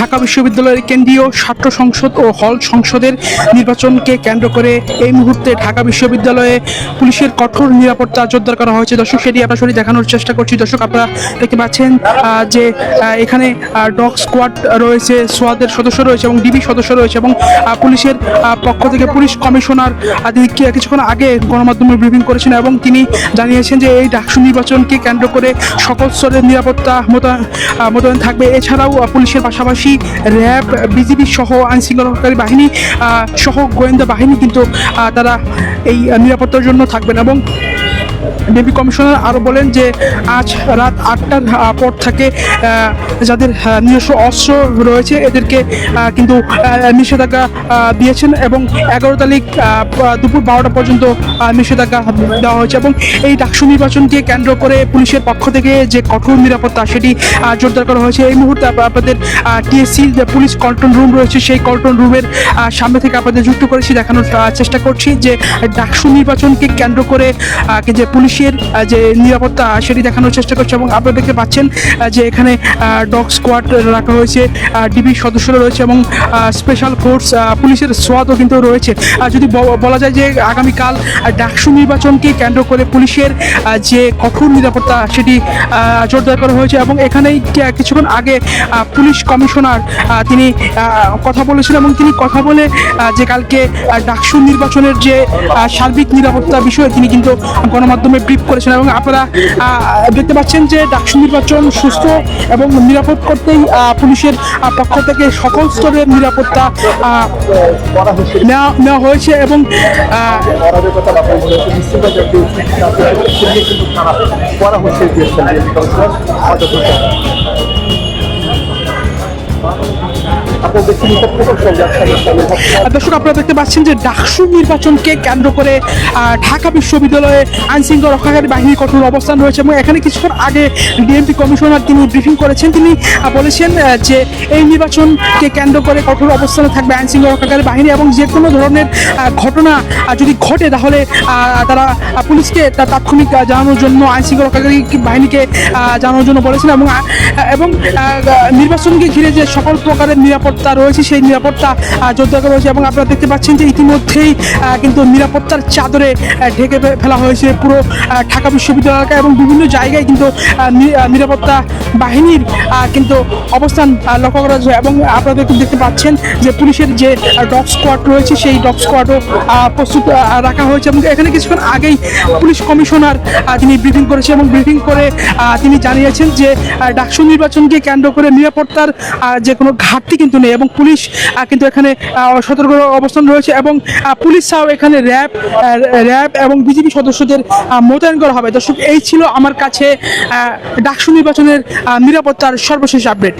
ঢাকা বিশ্ববিদ্যালয়ের কেন্দ্রীয় ছাত্র সংসদ ও হল সংসদের নির্বাচনকে কেন্দ্র করে এই মুহূর্তে ঢাকা বিশ্ববিদ্যালয়ে পুলিশের কঠোর নিরাপত্তা জোরদার করা হয়েছে। দর্শক, সেটি আপনার সঙ্গে দেখানোর চেষ্টা করছি। দর্শক, আপনারা দেখতে পাচ্ছেন যে এখানে ডগ স্কোয়াড রয়েছে, সোয়াদের সদস্য রয়েছে এবং ডিবি সদস্য রয়েছে এবং পুলিশের পক্ষ থেকে পুলিশ কমিশনার কিছুক্ষণ আগে গণমাধ্যমে ব্রিফিং করেছেন এবং তিনি জানিয়েছেন যে এই ডাকসু নির্বাচনকে কেন্দ্র করে সকল স্তরের নিরাপত্তা মোতায়েন থাকবে। এছাড়াও পুলিশের পাশাপাশি র্যাব, বিজিবি সহ আইন শৃঙ্খলাকারী বাহিনী সহ গোয়েন্দা বাহিনী কিন্তু তারা এই নিরাপত্তার জন্য থাকবেন এবং ডিবি কমিশনার আরও বলেন যে আজ রাত আটটার পর থেকে যাদের নিজস্ব অস্ত্র রয়েছে, এদেরকে কিন্তু নিষেধাজ্ঞা দিয়েছেন এবং এগারো তারিখ দুপুর বারোটা পর্যন্ত নিষেধাজ্ঞা দেওয়া হয়েছে এবং এই ডাকসু নির্বাচনকে কেন্দ্র করে পুলিশের পক্ষ থেকে যে কঠোর নিরাপত্তা সেটি জোরদার করা হয়েছে। এই মুহূর্তে আপনাদের টিএসসি যে পুলিশ কন্ট্রোল রুম রয়েছে, সেই কন্ট্রোল রুমের সামনে থেকে আপনাদের যুক্ত করেছি, দেখানোর চেষ্টা করছি যে ডাকসু নির্বাচনকে কেন্দ্র করে যে পুলিশের যে নিরাপত্তা সেটি দেখানোর চেষ্টা করছে এবং আপনারা দেখতে পাচ্ছেন যে এখানে ডগ স্কোয়াড রাখা হয়েছে ডিবি সদস্যরা রয়েছে এবং স্পেশাল ফোর্স পুলিশের সোয়াদও কিন্তু রয়েছে। আর যদি বলা যায় যে আগামীকাল ডাকসু নির্বাচনকে কেন্দ্র করে পুলিশের যে কঠোর নিরাপত্তা সেটি জোরদার করা হয়েছে এবং এখানেই কিছুক্ষণ আগে পুলিশ কমিশনার তিনি কথা বলেছেন এবং তিনি কথা বলে যে কালকে ডাকসু নির্বাচনের যে সার্বিক নিরাপত্তা বিষয়ে তিনি কিন্তু গণমাধ্যমে ব্রিফ করেছেন এবং আপনারা দেখতে পাচ্ছেন যে ডাকসু নির্বাচন সুস্থ এবং নিরাপদ করতেই পুলিশের পক্ষ থেকে সকল স্তরের নিরাপত্তা নেওয়া হয়েছে এবং দর্শক, আপনারা দেখতে পাচ্ছেন যে ডাকসু নির্বাচনকে কেন্দ্র করে ঢাকা বিশ্ববিদ্যালয়ে আইন শৃঙ্খলা রক্ষাকারী বাহিনীর কঠোর অবস্থান রয়েছে এবং এখানে কিছুক্ষণ আগে ডিএমপি কমিশনার তিনি ব্রিফিং করেছেন। তিনি বলেছেন যে এই নির্বাচনকে কেন্দ্র করে কঠোর অবস্থানে থাকবে আইন শৃঙ্খলা রক্ষাকারী বাহিনী এবং যে কোনো ধরনের ঘটনা যদি ঘটে, তাহলে তারা পুলিশকে তা তাৎক্ষণিক জানানোর জন্য আইন শৃঙ্খলা রক্ষাকারী বাহিনীকে জানানোর জন্য বলেছেন এবং এবং নির্বাচনকে ঘিরে যে সকল প্রকারের নিরাপত্তা রয়েছে, সেই নিরাপত্তা করা হয়েছে এবং আপনারা দেখতে পাচ্ছেন যে ইতিমধ্যেই কিন্তু নিরাপত্তার চাদরে ঢেকে ফেলা হয়েছে পুরো ঢাকা বিশ্ববিদ্যালয় এলাকা এবং বিভিন্ন জায়গায় কিন্তু নিরাপত্তা বাহিনীর কিন্তু অবস্থান লক্ষ্য করা যায় এবং আপনারা দেখতে পাচ্ছেন যে পুলিশের যে ডগ স্কোয়াড রয়েছে, সেই ডগ স্কোয়াডও প্রস্তুত রাখা হয়েছে এবং এখানে কিছুক্ষণ আগেই পুলিশ কমিশনার তিনি ব্রিফিং করেছে এবং ব্রিফিং করে তিনি জানিয়েছেন যে ডাকসু নির্বাচনকে কেন্দ্র করে নিরাপত্তার যে কোনো ঘাটতি কিন্তু নেই এবং পুলিশ কিন্তু এখানে সতর্ক অবস্থান রয়েছে এবং পুলিশ ছাড়াও এখানে র্যাব র্যাব এবং বিজেপি সদস্যদের মোতায়েন করা হবে। দর্শক, এই ছিল আমার কাছে ডাকসু নির্বাচনের নিরাপত্তার সর্বশেষ আপডেট।